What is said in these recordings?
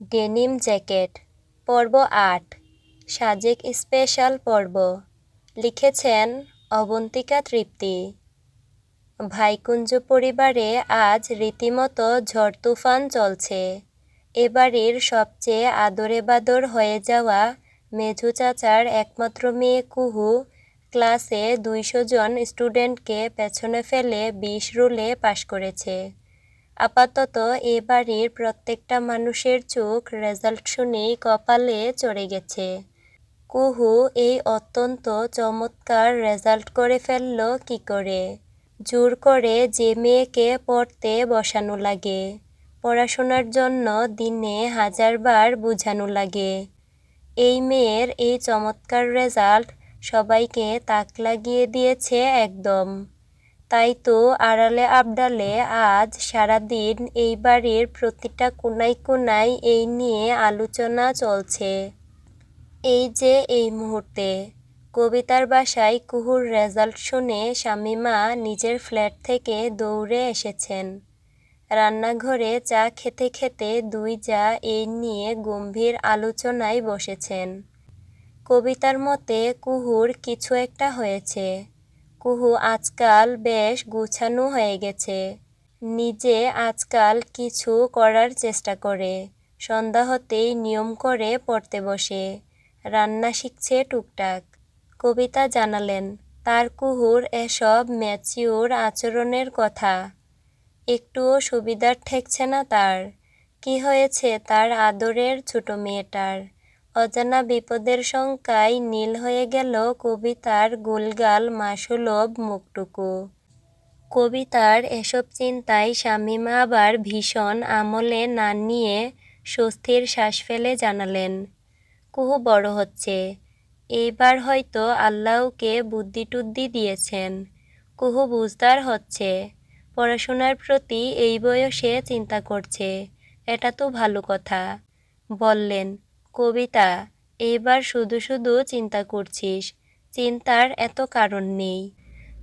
Denim jacket, পর্ব আট, Sajek special পর্ব, লিখেছেন অবন্তিকা তৃপ্তি। ভাইকুঞ্জ পরিবারে আজ রীতিমতো ঝড় তুফান চলছে। এবারের সবচেয়ে আদরে বাদর হয়ে যাওয়া মেঝু চাচার একমাত্র মেয়ে কুহু ক্লাসে দুইশো জন স্টুডেন্টকে পেছনে ফেলে বিশ রুলে পাশ করেছে। আপাতত এ বাড়ির প্রত্যেকটা মানুষের চোখ রেজাল্ট শুনেই কপালে চড়ে গেছে। কুহু এই অত্যন্ত চমৎকার রেজাল্ট করে ফেলল কি করে? জোর করে যে মেয়েকে পড়তে বসানো লাগে, পড়াশোনার জন্য দিনে হাজারবার বুঝানো লাগে। এই মেয়ের এই চমৎকার রেজাল্ট সবাইকে তাক লাগিয়ে দিয়েছে একদম। তাই তো আড়ালে আবডালে আজ সারাদিন এই বাড়ির প্রতিটা কোনায় কোনায় এই নিয়ে আলোচনা চলছে। এই যে এই মুহূর্তে কবিতার বাসায় কুহুর রেজাল্ট শুনে শামিমা নিজের ফ্ল্যাট থেকে দৌড়ে এসেছেন। রান্নাঘরে চা খেতে খেতে দুই যা এই নিয়ে গম্ভীর আলোচনায় বসেছেন। কবিতার মতে কুহুর কিছু একটা হয়েছে। কুহু আজকাল বেশ গুছানো হয়ে গেছে। নিজে আজকাল কিছু করার চেষ্টা করে। সন্ধ্যা হতেই নিয়ম করে পড়তে বসে। রান্না শিখছে টুকটাক। কবিতা জানালেন, তার কুহুর এসব ম্যাচিউর আচরণের কথা। একটুও সুবিধার ঠেকছে না তার। কি হয়েছে তার আদরের ছোট মেয়েটার? অজানা বিপদের শঙ্কায় নীল হয়ে গেল কবিতার গোলগাল মাসুলভ মুখটুকু। কবিতার এসব চিন্তায় শামীমা আবার ভীষণ আমলে না নিয়ে স্বস্তির শ্বাস ফেলে জানালেন, কুহু বড় হচ্ছে, এইবার হয়তো আল্লাহকে বুদ্ধি টুদ্ধি দিয়েছেন, কুহু বুঝদার হচ্ছে, পড়াশোনার প্রতি এই বয়সে চিন্তা করছে, এটা তো ভালো কথা। বললেন কবিতা এইবার শুধু শুধু চিন্তা করছিস। চিন্তার এত কারণ নেই।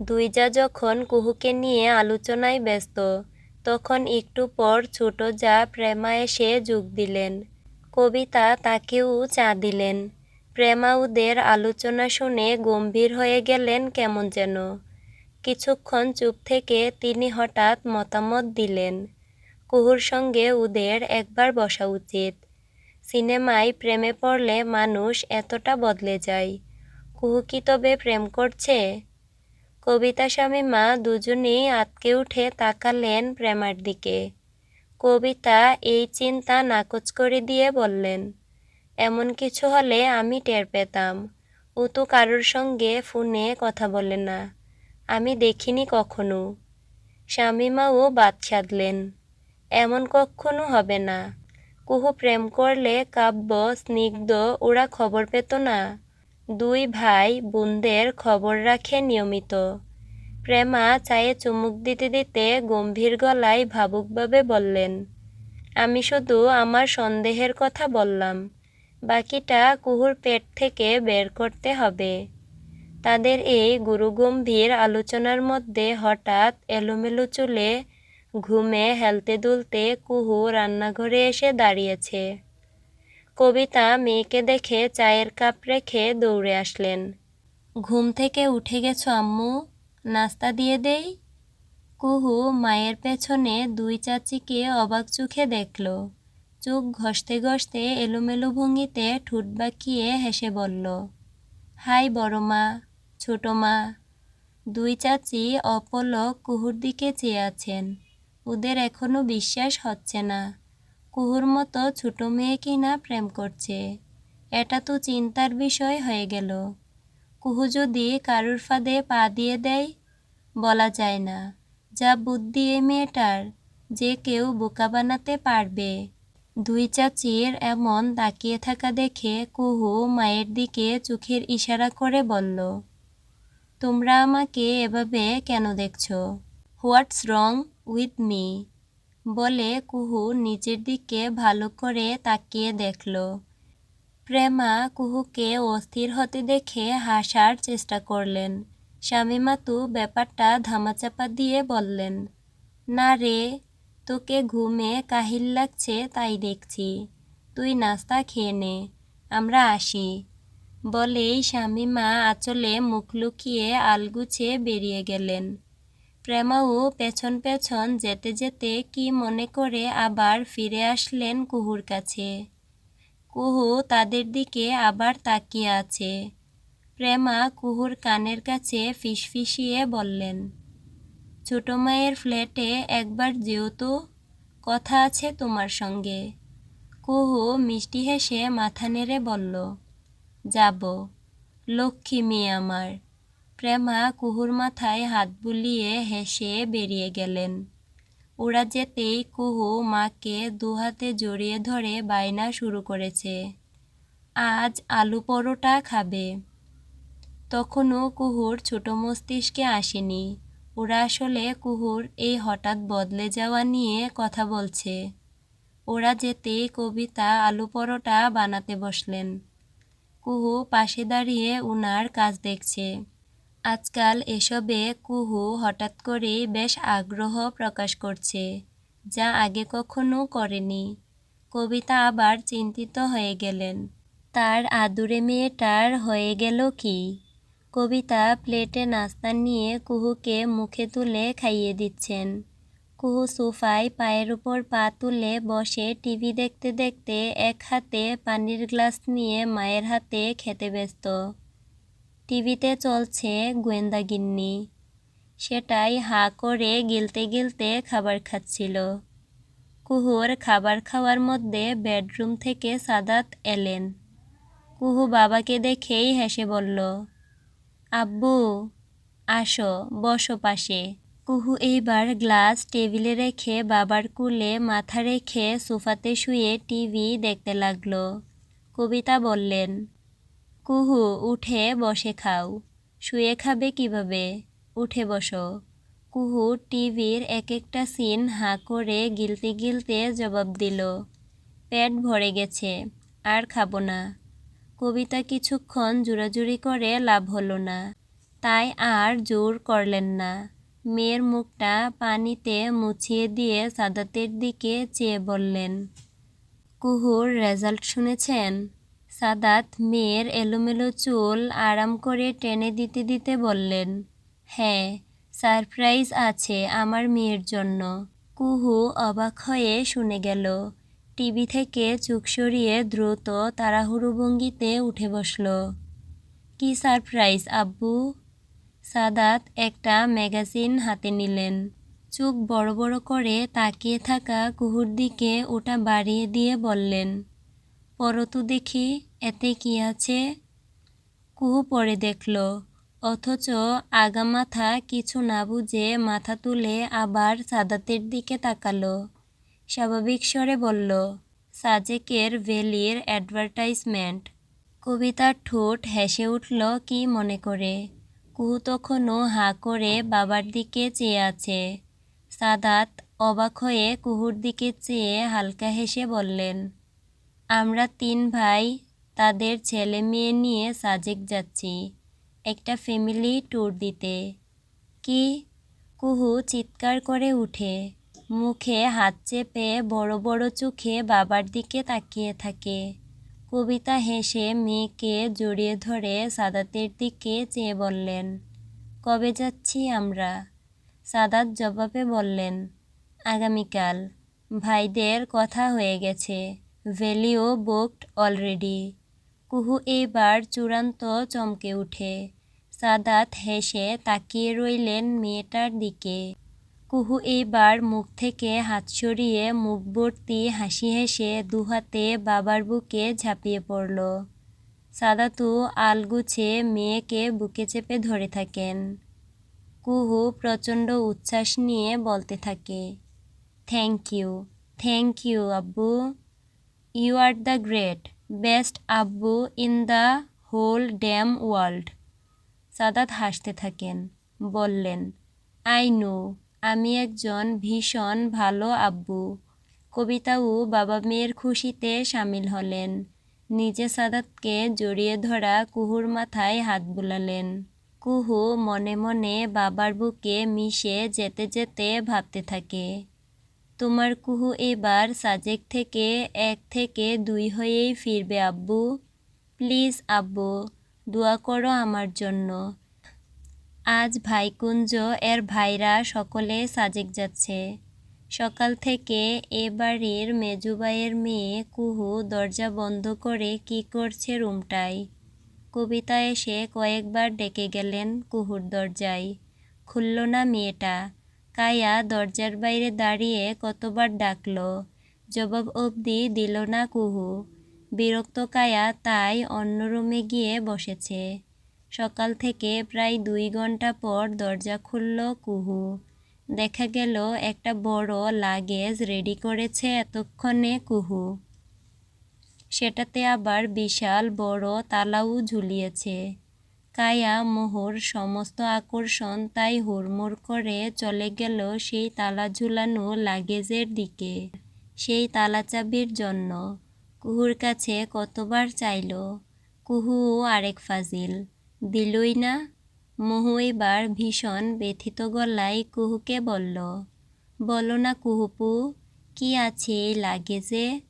দুই যা যখন কুহুকে নিয়ে আলোচনায় ব্যস্ত, তখন একটু পর ছোট যা প্রেমা এসে যোগ দিলেন। কবিতা তাকেও চা দিলেন। প্রেমা ওদের আলোচনা শুনে গম্ভীর হয়ে গেলেন কেমন যেন। কিছুক্ষণ চুপ থেকে তিনি হঠাৎ মতামত দিলেন, কুহুর সঙ্গে ওদের একবার বসা উচিত। সিনেমায় প্রেমে পড়লে মানুষ এতটা বদলে যায়। কুহু কি তবে প্রেম করছে? কবিতা স্বামীমা দুজনেই আতকে উঠে তাকালেন প্রেমার দিকে। কবিতা এই চিন্তা নাকচ করে দিয়ে বললেন, এমন কিছু হলে আমি টের পেতাম। ও তো কারোর সঙ্গে ফোনে কথা বলে না। আমি দেখিনি কখনো। স্বামীমাও বাদ সাধলেন, এমন কখনো হবে না। কুহু প্রেম করলে কাব্য, স্নিগ্ধ, ওরা খবর পেত না। দুই ভাই বোনদের খবর রাখে নিয়মিত। প্রেমা চায়ে চুমুক দিতে দিতে গম্ভীর গলায় ভাবুকভাবে বললেন, আমি শুধু আমার সন্দেহের কথা বললাম। বাকিটা কুহুর পেট থেকে বের করতে হবে। তাদের এই গুরুগম্ভীর আলোচনার মধ্যে হঠাৎ এলোমেলো চুলে ঘুমে হেলতে দুলতে কুহু রান্নাঘরে এসে দাঁড়িয়েছে। কবিতা মেয়েকে দেখে চায়ের কাপ রেখে দৌড়ে আসলেন। ঘুম থেকে উঠে গেছো আম্মু? নাস্তা দিয়ে দেই? কুহু মায়ের পেছনে দুই চাচিকে অবাক চোখে দেখল। চোখ ঘষতে ঘষতে এলোমেলো ভঙ্গিতে ঠোঁট বাঁকিয়ে হেসে বলল, হাই বড় মা, ছোট মা। দুই চাচি অপলক কুহুর দিকে চেয়ে আছেন। ওদের এখনও বিশ্বাস হচ্ছে না। কুহুর মতো ছোট মেয়ে কিনা প্রেম করছে? এটা তো চিন্তার বিষয় হয়ে গেল। কুহু যদি কারুর ফাঁদে পা দিয়ে দেয়, বলা যায় না। যা বুদ্ধি এ মেয়েটার, যে কেউ বোকা বানাতে পারবে। দুই চাচির এমন তাকিয়ে থাকা দেখে কুহু মায়ের দিকে চোখের ইশারা করে বলল, তোমরা আমাকে এভাবে কেন দেখছ? What's wrong? With me. বলে কুহু নিজের দিকে ভালো করে তাকিয়ে দেখল। প্রেমা কুহুকে অস্থির হতে দেখে হাসার চেষ্টা করলেন। স্বামীমাতু ব্যাপারটা ধামাচাপা দিয়ে বললেন, না রে, তোকে ঘুমে কাহিল লাগছে তাই দেখছি। তুই নাস্তা খেয়ে নে, আমরা আসি। বলেই স্বামীমা আঁচলে মুখ লুকিয়ে আলগুছে বেরিয়ে গেলেন। প্রেমাও পেছন পেছন যেতে যেতে কি মনে করে আবার ফিরে আসলেন কুহুর কাছে। কুহু তাদের দিকে আবার তাকিয়ে আছে। প্রেমা কুহুর কানের কাছে ফিসফিসিয়ে বললেন, ছোট মায়ের ফ্ল্যাটে একবার যেও তো, কথা আছে তোমার সঙ্গে। কুহু মিষ্টি হেসে মাথা নেড়ে বলল, যাব, লক্ষ্মী মেয়ে আমার। প্রেমা কুহুর মাথায় হাত বুলিয়ে হেসে বেরিয়ে গেলেন। ওরা যেতেই কুহু মাকে দুহাতে জড়িয়ে ধরে বায়না শুরু করেছে। আজ আলু পরোটা খাবে। তখনও কুহুর ছোট মস্তিষ্কে আসেনি। ওরা আসলে কুহুর এই হঠাৎ বদলে যাওয়া নিয়ে কথা বলছে। ওরা যেতেই কবিতা আলু পরোটা বানাতে বসলেন। কুহু পাশে দাঁড়িয়ে উনার কাজ দেখছে। আজকাল এসবে কুহু হঠাৎ করেই বেশ আগ্রহ প্রকাশ করছে, যা আগে কখনো করেনি। কবিতা আবার চিন্তিত হয়ে গেলেন। তার আদুরে মেয়েটার হয়ে গেল কি? কবিতা প্লেটে নাস্তা নিয়ে কুহুকে মুখে তুলে খাইয়ে দিচ্ছেন। কুহু সোফায় পায়ের উপর পা তুলে বসে টিভি দেখতে দেখতে এক হাতে পানির গ্লাস নিয়ে মায়ের হাতে খেতে ব্যস্ত। টিভিতে চলছে গোয়েন্দাগিন্নি সেটাই হা করে গিলতে গিলতে খাবার খাচ্ছিল। কুহুর খাবার খাওয়ার মধ্যে বেডরুম থেকে সাদাত এলেন। কুহু বাবাকে দেখেই হেসে বলল, আব্বু, আসো, বসো পাশে। কুহু এইবার গ্লাস টেবিলে রেখে বাবার কুলে মাথা রেখে সোফাতে শুয়ে টিভি দেখতে লাগল। কবিতা বললেন কুহু, উঠে বসে খাও। শুয়ে খাবে কীভাবে? উঠে বসো। কুহু টিভির এক একটা সিন হাঁ করে গিলতে গিলতে জবাব দিল, পেট ভরে গেছে, আর খাব না। কবিতা কিছুক্ষণ জোরাজুরি করে লাভ হলো না। তাই আর জোর করলেন না। মেয়ের মুখটা পানিতে মুছিয়ে দিয়ে সাদাতের দিকে চেয়ে বললেন, কুহুর রেজাল্ট শুনেছেন? সাদাত মেয়ের এলোমেলো চুল আরাম করে টেনে দিতে দিতে বললেন হ্যাঁ সারপ্রাইজ আছে আমার মেয়ের জন্য। কুহু অবাক হয়ে শুনে গেল। টিভি থেকে চোখ সরিয়ে দ্রুত তাড়াহুড়ো ভঙ্গিতে উঠে বসল। কি সারপ্রাইজ, আব্বু? সাদাত একটা ম্যাগাজিন হাতে নিলেন। চোখ বড় বড় করে তাকিয়ে থাকা কুহুর দিকে ওটা বাড়িয়ে দিয়ে বললেন পরতু দেখি, এতে কি আছে? কুহু পরে দেখল, অথচ আগামাথা কিছু না বুঝে মাথা তুলে আবার সাদাতের দিকে তাকালো। স্বাভাবিক স্বরে বলল, সাজেকের ভ্যালির অ্যাডভার্টাইজমেন্ট। কবিতার ঠোঁট হেসে উঠল কি মনে করে। কুহু তখনও হাঁ করে বাবার দিকে চেয়ে আছে। সাদাত অবাক হয়ে কুহুর দিকে চেয়ে হালকা হেসে বললেন আমরা তিন ভাই তাদের ছেলে মেয়ে নিয়ে সাজেক যাচ্ছি, একটা ফ্যামিলি ট্যুর দিতে। কি? কুহু চিৎকার করে উঠে, মুখে হাত চেপে বড় বড় চোখে বাবার দিকে তাকিয়ে থাকে। কবিতা হেসে মেয়েকে জড়িয়ে ধরে সাদাতের দিকে চেয়ে বললেন, কবে যাচ্ছি আমরা? সাদাত জবাবে বললেন, আগামীকাল। ভাইদের কথা হয়ে গেছে। ভ্যালিও বুকড অলরেডি। কুহু এইবার চূড়ান্ত চমকে উঠে। সাদাত হেসে তাকিয়ে রইলেন মেয়েটার দিকে। কুহু এইবার মুখ থেকে হাত সরিয়ে মুখ ভর্তি হাসি হেসে দুহাতে বাবার বুকে ঝাঁপিয়ে পড়ল। সাদাতু আলগুছে মেয়েকে বুকে চেপে ধরে থাকেন। কুহু প্রচণ্ড উচ্ছ্বাস নিয়ে বলতে থাকে, থ্যাংক ইউ থ্যাংক ইউ, আব্বু। You are the great best আব্বু in the whole damn world Sadat হাসতে থাকেন, বললেন আই নো আমি একজন ভীষণ ভালো আব্বু। কবিতাও বাবা মেয়ের খুশিতে সামিল হলেন। নিজে সাদাতকে জড়িয়ে ধরা কুহুর মাথায় হাত বুলালেন। কুহু মনে মনে বাবার বুকে মিশে যেতে যেতে ভাবতে থাকে। তোমার কুহু এবার সাজেক থেকে এক থেকে দুই হয়েই ফিরবে, আব্বু। প্লিজ, আব্বু, দোয়া করো আমার জন্য। আজ ভাইকুঞ্জ এর ভাইরা সকলে সাজেক যাচ্ছে। সকাল থেকে এ বাড়ির মেজুবাইয়ের মেয়ে কুহু দরজা বন্ধ করে কি করছে রুমটায়। কবিতা এসে কয়েকবার ডেকে গেলেন কুহুর দরজায়। খুলল না মেয়েটা। কায়া দরজার বাইরে দাঁড়িয়ে কতবার ডাকল। জবাব অবধি দিল না কুহু। বিরক্ত কায়া তাই অন্য রুমে গিয়ে বসেছে। সকাল থেকে প্রায় দুই ঘণ্টা পর দরজা খুলল কুহু। দেখা গেল একটা বড় লাগেজ রেডি করেছে এতক্ষণে কুহু। সেটাতে আবার বিশাল বড় তালাও ঝুলিয়েছে। কায়া, মোহর, সমস্ত আকর্ষণ তাই হুড়মুড় করে চলে গেল সেই তালা ঝুলানো লাগেজের দিকে, সেই তালা চাবির জন্য। কুহুর কাছে কতবার চাইল, কুহু আরেক ফাজিল, দিলই না? মোহু এবার ভীষণ ব্যথিত গলায় কুহুকে বলল, বলো না কুহুপু, কি আছে এই লাগেজে?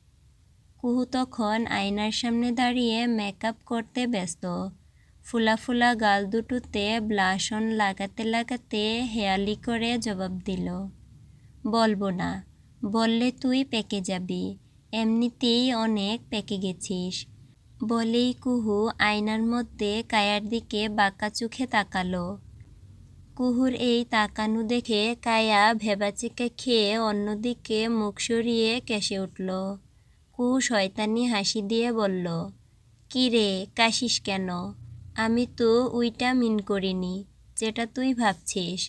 কুহু তখন আয়নার সামনে দাঁড়িয়ে মেকআপ করতে ব্যস্ত ফুলা ফুলা গাল দুটোতে ব্লাশন লাগাতে লাগাতে হেয়ালি করে জবাব দিল, বলব না, বললে তুই পেকে যাবি, এমনিতেই অনেক পেকে গেছিস। বলেই কুহু আয়নার মধ্যে কায়ার দিকে বাঁকা চোখে তাকালো। কুহুর এই তাকানু দেখে কায়া ভেবাচিকা খেয়ে অন্যদিকে মুখ সরিয়ে কেসে উঠল। কুহু শয়তানি হাসি দিয়ে বলল কি রে কাশিস কেন? আমি তো উইটা মিন করিনি, যেটা তুই ভাবছিস।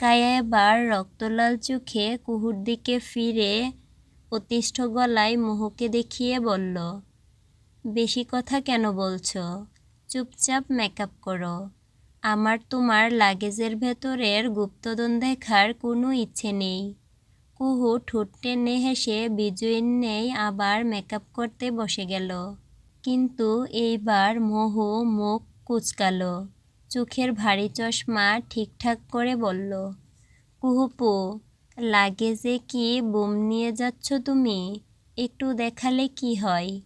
কায়া এবার রক্তলাল চোখে কুহুর দিকে ফিরে অতিষ্ঠ গলায় মোহকে দেখিয়ে বলল, বেশি কথা কেন বলছো? চুপচাপ মেকআপ করো। আমার তোমার লাগেজের ভেতরের গুপ্তদন দেখার কোনো ইচ্ছে নেই কুহু ঠোঁট টেনে হেসে বিজয়ীর নেই আবার মেকআপ করতে বসে গেল। কিন্তু এইবার মোহু মুখ কুচকালো। চোখের ভারী চশমা ঠিকঠাক করে বলল, কুহুপু লাগেজে কি বুম নিয়ে যাচ্ছ তুমি? একটু দেখালে কি হয়?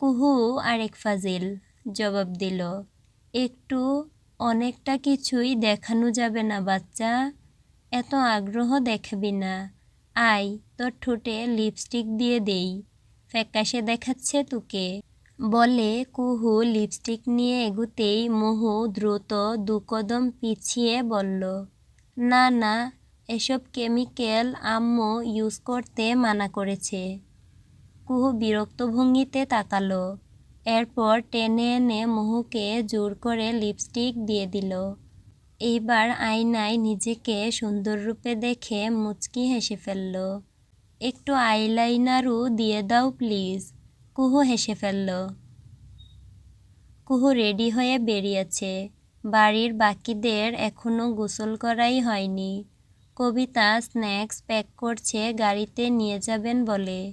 কুহু আরেক ফাজিল জবাব দিল, একটু, অনেকটা কিছুই দেখানো যাবে না বাচ্চা, এত আগ্রহ দেখাবি না। আয়, তোর ঠোঁটে লিপস্টিক দিয়ে দেই, ফ্যাকাশে দেখাচ্ছে তোকে। বলে, কুহু, লিপস্টিক নিয়ে এগুতেই মহু দ্রুত দুকদম পিছিয়ে বলল, না না, এসব কেমিক্যাল আম্মু ইউজ করতে মানা করেছে। কুহু বিরক্ত ভঙ্গিতে তাকালো। এরপর টেনে এনে মহুকে জোর করে লিপস্টিক দিয়ে দিল। এইবার আয়নায় নিজেকে সুন্দর রূপে দেখে মুচকি হেসে ফেলল, একটু আইলাইনারও দিয়ে দাও, প্লিজ। কুহু হেসে ফেলল। কুহু রেডি হয়ে বেরিয়েছে। বাড়ির বাকিদের এখনও গোসল করাই হয়নি। কবিতা স্ন্যাক্স প্যাক করছে, গাড়িতে নিয়ে যাবেন বলে।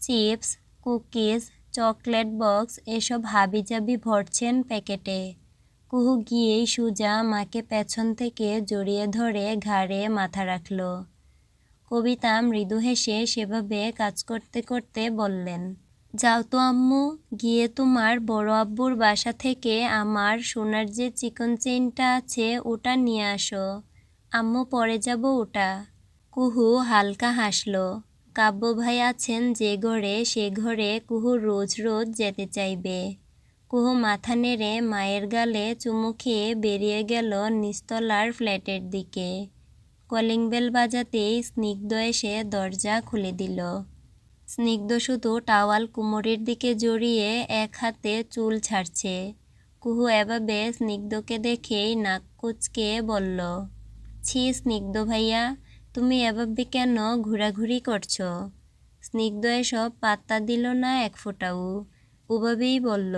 চিপস, কুকিজ, চকলেট বক্স এসব হাবিজাবি ভরছেন প্যাকেটে। কুহু গিয়েই সুজা মাকে পেছন থেকে জড়িয়ে ধরে ঘাড়ে মাথা রাখল। কবিতা মৃদু হেসে সেভাবে কাজ করতে করতে বললেন যাও তো আম্মু, গিয়ে তোমার বড় আব্বুর বাসা থেকে আমার সোনার যে চিকন চেইনটা আছে ওটা নিয়ে আসো। আম্মু, পরে যাব ওটা। কুহু হালকা হাসলো। কাব্য ভাই আছেন যে ঘরে, সে ঘরে কুহু রোজ রোজ যেতে চাইবে। কুহু মাথা নেড়ে মায়ের গালে চুমু খেয়ে বেরিয়ে গেল নিস্তলার ফ্ল্যাটের দিকে। কলিং বেল বাজাতেই স্নিগ্ধ এসে দরজা খুলে দিল। স্নিগ্ধ শুধু টাওয়াল কুমোরের দিকে জড়িয়ে এক হাতে চুল ছাড়ছে। কুহু এভাবে স্নিগ্ধকে দেখেই নাক কুচকে বলল, ছি স্নিগ্ধ ভাইয়া, তুমি এভাবে কেন ঘোরাঘুরি করছ? স্নিগ্ধ এসব পাত্তা দিল না এক ফোঁটাও। ওভাবেই বলল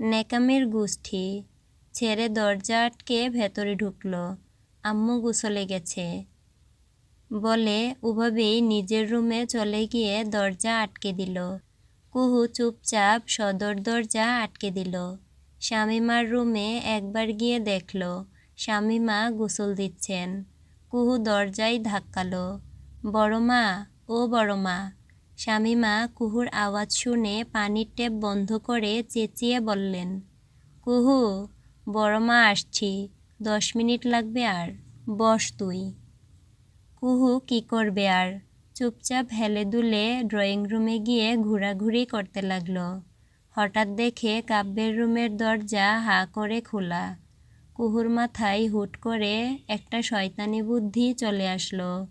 নেকামের গোষ্ঠী। ছেড়ে দরজা আটকে ভেতরে ঢুকলো। আম্মু গোসলে গেছে। বলে ওভাবেই নিজের রুমে চলে গিয়ে দরজা আটকে দিল। কুহু চুপচাপ সদর দরজা আটকে দিল। শামিমার রুমে একবার গিয়ে দেখল, শামিমা গোসল দিচ্ছেন। কুহু দরজায় ধাক্কালো। বড় মা, ও বড় মা। শামিমা কুহুর আওয়াজ শুনে পানির ট্যাপ বন্ধ করে চেঁচিয়ে বললেন, কুহু, বড় মা আসছি, দশ মিনিট লাগবে আর, বস তুই। কুহু কি করবে আর? চুপচাপ হেলে দুলে ড্রয়িং রুমে গিয়ে ঘোরাঘুরি করতে লাগল। হঠাৎ দেখে কাব্যের রুমের দরজা হা করে খোলা। কুহুর মাথায় হুট করে একটা শয়তানি বুদ্ধি চলে আসলো।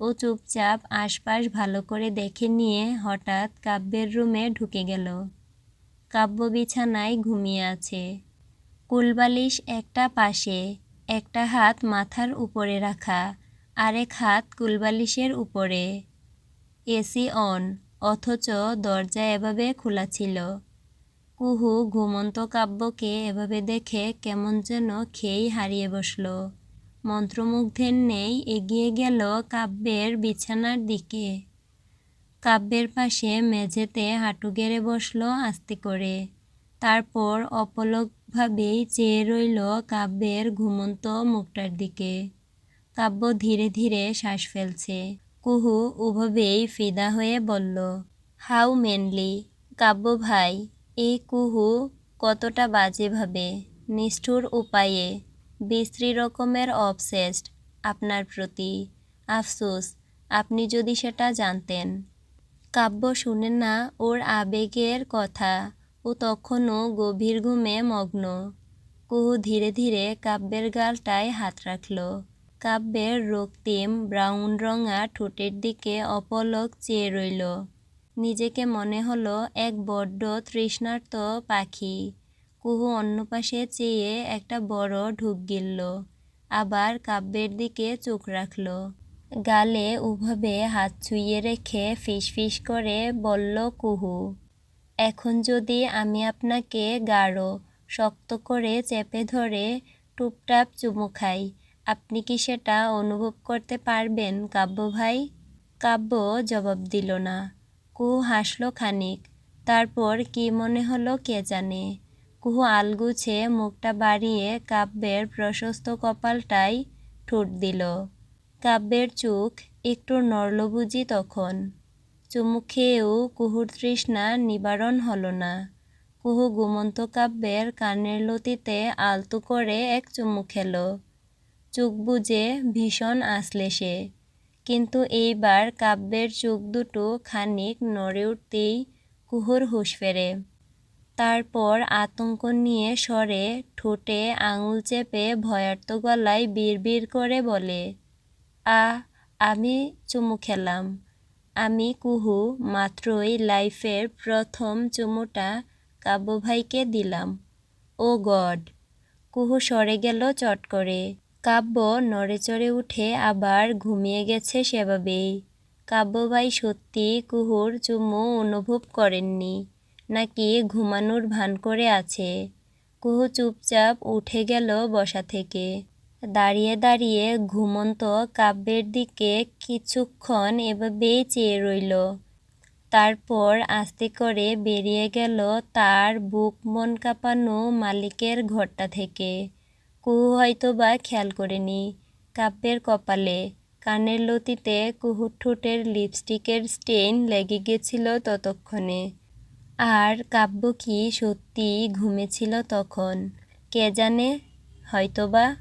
ও চুপচাপ আশপাশ ভালো করে দেখে নিয়ে হঠাৎ কাব্যের রুমে ঢুকে গেল। কাব্য বিছানায় ঘুমিয়ে আছে। কুলবালিশ একটা পাশে, একটা হাত মাথার উপরে রাখা। আরেক হাত কুলবালিশের উপরে। এসি অন, অথচ দরজা এভাবে খোলা ছিল। কুহু ঘুমন্ত কাব্যকে এভাবে দেখে কেমন যেন খেয়েই হারিয়ে বসল। মন্ত্রমুগ্ধের নেই এগিয়ে গেল কাব্যের বিছানার দিকে। কাব্যের পাশে মেঝেতে হাঁটু গেড়ে বসল আস্তে করে। তারপর অপলকভাবেই চেয়ে রইল কাব্যের ঘুমন্ত মুখটার দিকে। কাব্য ধীরে ধীরে শ্বাস ফেলছে। কুহু উভবেই ফিদা হয়ে বলল, হাউ মেনলি, কাব্য ভাই, এই কুহু কতটা বাজেভাবে নিষ্ঠুর উপায়ে, বিশ্রী রকমের অবসেসড আপনার প্রতি। আফসোস, আপনি যদি সেটা জানতেন। কাব্য শুনে না ওর আবেগের কথা ও তখনও গভীর ঘুমে মগ্ন। কুহু ধীরে ধীরে কাব্যের গালটায় হাত রাখল। কাব্যের রক্তিম ব্রাউন রঙা ঠোঁটের দিকে অপলক চেয়ে রইল। নিজেকে মনে হলো এক বড্ড তৃষ্ণার্ত পাখি। কুহু অন্য পাশে চেয়ে একটা বড় ঢুক গিলল, আবার কাব্যের দিকে চোখ রাখল। গালে ওভাবে হাত ছুঁয়ে রেখে ফিসফিস করে বলল কুহু, এখন যদি আমি আপনাকে গাঢ়, শক্ত করে চেপে ধরে টুপটাপ চুমু খাই আপনি কি সেটা অনুভব করতে পারবেন, কাব্য ভাই? কাব্য জবাব দিল না। কুহু হাসল খানিক। তারপর কি মনে হলো কে জানে? কুহু আলগুছে মুখটা বাড়িয়ে কাব্যের প্রশস্ত কপালটাই ঠোঁট দিল। কাব্যের চোখ একটু নড়ল বুঝি তখন। চুমু খেয়েও কুহুর তৃষ্ণা নিবারণ হলো না। কুহু ঘুমন্ত কাব্যের কানের লতিতে আলতু করে এক চুমু খেল। চোখ বুঝে ভীষণ আসলে সে। কিন্তু এইবার কাব্যের চোখ দুটো খানিক নড়ে উঠতেই কুহুর হুঁশ ফেরে। তারপর আতঙ্ক নিয়ে সরে ঠোঁটে আঙুল চেপে ভয়ার্ত গলায় বিড়বিড় করে বলে, আ, আমি চুমু খেলাম। আমি কুহু মাত্রই লাইফের প্রথম চুমুটা কাব্য ভাইকে দিলাম। Oh God! কুহু সরে গেল চট করে। কাব্য নড়ে চড়ে উঠে আবার ঘুমিয়ে গেছে সেভাবেই। কাব্যভাই সত্যি কুহুর চুমু অনুভব করেননি, নাকি ঘুমানোর ভান করে আছে। কুহু চুপচাপ উঠে গেল বসা থেকে। দাঁড়িয়ে দাঁড়িয়ে ঘুমন্ত কাব্যের দিকে কিছুক্ষণ এভাবেই চেয়ে রইল। তারপর আস্তে করে বেরিয়ে গেল তার বুক মন কাঁপানো মালিকের ঘরটা থেকে। কুহু হয়তো বা খেয়াল করেনি। কাব্যের কপালে, কানের লতিতে কুহুর ঠোঁটের লিপস্টিকের স্টেইন লেগে গেছিল ততক্ষণে। আর কাব্য কি সত্যি ঘুমেছিল তখন? কে জানে? হয়তোবা